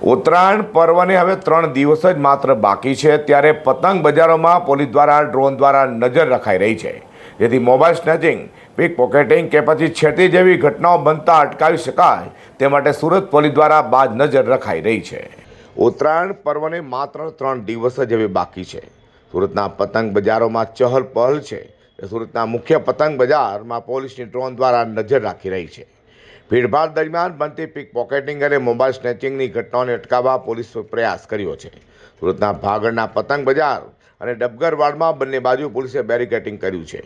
ઉત્તરાયણ પર્વને હવે ત્રણ દિવસ જ માત્ર બાકી છે, ત્યારે પતંગ બજારોમાં પોલીસ દ્વારા ડ્રોન દ્વારા નજર રખાઈ રહી છે. જેથી મોબાઈલ સ્નેચિંગ, પીક પોકેટિંગ કે પછી છેતી જેવી ઘટનાઓ બનતા અટકાવી શકાય, તે માટે સુરત પોલીસ દ્વારા બાજ નજર રખાઈ રહી છે. ઉત્તરાયણ પર્વને માત્ર ત્રણ દિવસ જ હવે બાકી છે. સુરતના પતંગ બજારોમાં ચહલ પહલ છે. સુરતના મુખ્ય પતંગ બજારમાં પોલીસની ડ્રોન દ્વારા નજર રાખી રહી છે. ભીડભાડ દરમિયાન બનતી પીક પોકેટિંગ અને મોબાઈલ સ્નેચિંગની ઘટનાઓને અટકાવવા પોલીસ પ્રયાસ કર્યો છે. સુરતના ભાગળના પતંગ બજાર અને ડબગરવાડમાં બંને બાજુ પોલીસે બેરિકેટિંગ કર્યું છે.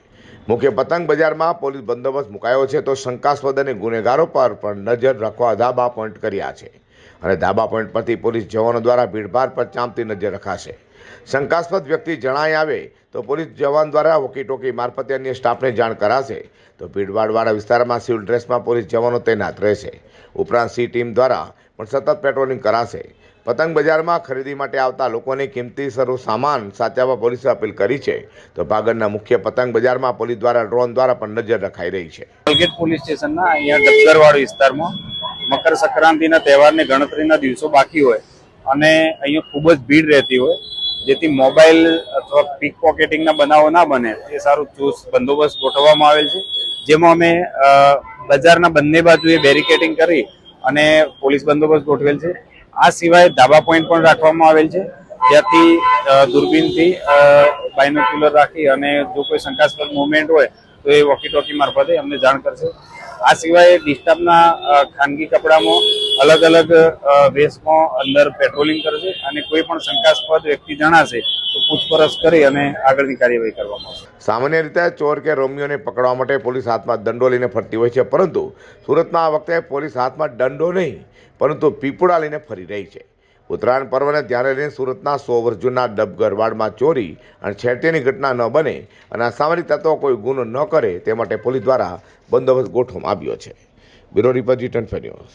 મુખ્ય પતંગ બજારમાં પોલીસ બંદોબસ્ત મુકાયો છે તો શંકાસ્પદ અને ગુનેગારો પર પણ નજર રાખવા ધાબા પોઈન્ટ કર્યા છે. અને ધાબા પોઈન્ટ પરથી પોલીસ જવાનો દ્વારા ભીડભાડ પર ચાંપતી નજર રખાશે. શંકાસ્પદ વ્યક્તિ જણાય આવે તો પોલીસ જવાન દ્વારા વોકીટોકી મારફતે અન્ય સ્ટાફને જાણ કરાશે. તો ભીડભાડવાળા વિસ્તારમાં સિવિલ ડ્રેસમાં પોલીસ જવાનો તૈનાત રહેશે. ઉપરાંત સી ટીમ દ્વારા પણ સતત પેટ્રોલિંગ કરાશે. પતંગ બજારમાં ખરીદી માટે આવતા લોકોને કિંમતી સરો સામાન સાચવવા પોલીસે અપીલ કરી છે. તો ભાગળના મુખ્ય પતંગ બજારમાં પોલીસ દ્વારા ડ્રોન દ્વારા પણ નજર રખાઈ રહી છે. કોલગેટ પોલીસ સ્ટેશનના અહીંયા ડબગરવાડ વિસ્તારમાં મકર સંક્રાંતિના તહેવારની ગણતરીના દિવસો બાકી હોય અને અહીંયા ખૂબ જ ભીડ રહેતી હોય, જેથી મોબાઈલ અથવા પીક પોકેટિંગના બનાવો ના બને, એ સારું ચુસ્ત બંદોબસ્ત ગોઠવવામાં આવેલ છે. જેમાં અમે બજારના બંને બાજુએ બેરિકેટિંગ કરી અને પોલીસ બંદોબસ્ત ગોઠવેલ છે. આ સિવાય ધાબા પોઈન્ટ પણ રાખવામાં આવેલ છે, જ્યાંથી દૂરબીનથી બાયનોક્યુલર રાખી અને જો કોઈ શંકાસ્પદ મુવમેન્ટ હોય તો એ વોકી ટોકી મારફતે અમને જાણ કરશે. આ સિવાય ડિસ્ટર્બના ખાનગી કપડામાં અલગ અલગ વેશમાં અંદર પેટ્રોલિંગ કરશે અને કોઈ પણ શંકાસ્પદ વ્યક્તિ જણાશે તો પૂછપરછ કરી અને આગળની કાર્યવાહી કરવામાં આવશે. સામાન્ય રીતે ચોર કે રોમિયોને પકડવા માટે પોલીસ હાથમાં દંડો લઈને ફરતી હોય છે, પરંતુ સુરતમાં આ વખતે પોલીસ હાથમાં દંડો નહીં, પરંતુ પીપળા લઈને ફરી રહી છે. ઉત્તરાયણ પર્વને ધ્યાને લઈને સુરતના સો વર્ષ જૂના ડબગરવાડમાં ચોરી અને છેડતીની ઘટના ન બને અને અસામરિક તત્વો કોઈ ગુનો ન કરે તે માટે પોલીસ દ્વારા બંદોબસ્ત ગોઠવવામાં આવ્યો છે. Bureau report return news.